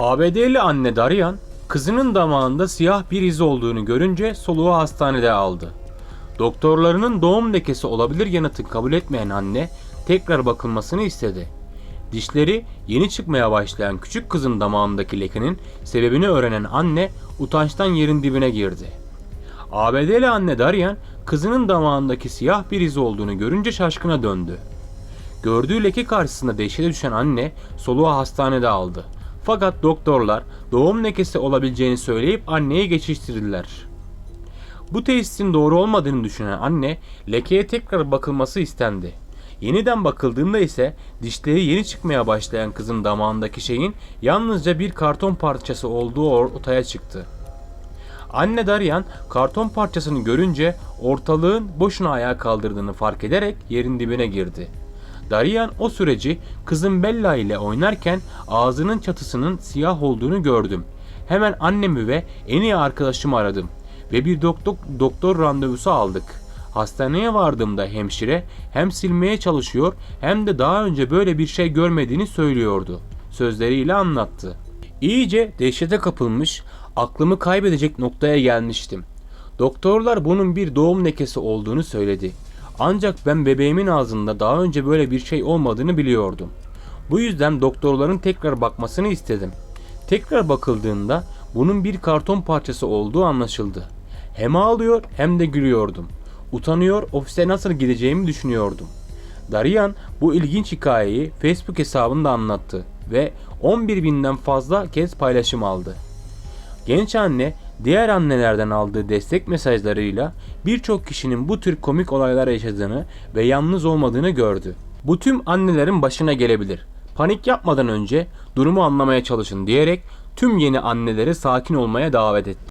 ABD'li anne Darian, kızının damağında siyah bir iz olduğunu görünce soluğu hastanede aldı. Doktorlarının doğum lekesi olabilir yanıtı kabul etmeyen anne tekrar bakılmasını istedi. Dişleri yeni çıkmaya başlayan küçük kızın damağındaki lekenin sebebini öğrenen anne utançtan yerin dibine girdi. ABD'li anne Darian kızının damağındaki siyah bir iz olduğunu görünce şaşkına döndü. Gördüğü leke karşısında dehşete düşen anne soluğu hastanede aldı. Fakat doktorlar doğum lekesi olabileceğini söyleyip anneyi geçiştirdiler. Bu tesisin doğru olmadığını düşünen anne lekeye tekrar bakılması istendi. Yeniden bakıldığında ise dişleri yeni çıkmaya başlayan kızın damağındaki şeyin yalnızca bir karton parçası olduğu ortaya çıktı. Anne Darian karton parçasını görünce ortalığın boşuna ayağa kaldırdığını fark ederek yerin dibine girdi. Darian o süreci kızım Bella ile oynarken ağzının çatısının siyah olduğunu gördüm. Hemen annemi ve en iyi arkadaşımı aradım ve bir doktor, doktor randevusu aldık. Hastaneye vardığımda hemşire hem silmeye çalışıyor hem de daha önce böyle bir şey görmediğini söylüyordu. Sözleriyle anlattı. İyice dehşete kapılmış, aklımı kaybedecek noktaya gelmiştim. Doktorlar bunun bir doğum lekesi olduğunu söyledi. Ancak ben bebeğimin ağzında daha önce böyle bir şey olmadığını biliyordum. Bu yüzden doktorların tekrar bakmasını istedim. Tekrar bakıldığında bunun bir karton parçası olduğu anlaşıldı. Hem ağlıyor hem de gülüyordum. Utanıyor, ofise nasıl gideceğimi düşünüyordum. Darian bu ilginç hikayeyi Facebook hesabında anlattı ve 11 binden fazla kez paylaşım aldı. Genç anne diğer annelerden aldığı destek mesajlarıyla birçok kişinin bu tür komik olaylar yaşadığını ve yalnız olmadığını gördü. Bu tüm annelerin başına gelebilir. Panik yapmadan önce durumu anlamaya çalışın diyerek tüm yeni anneleri sakin olmaya davet etti.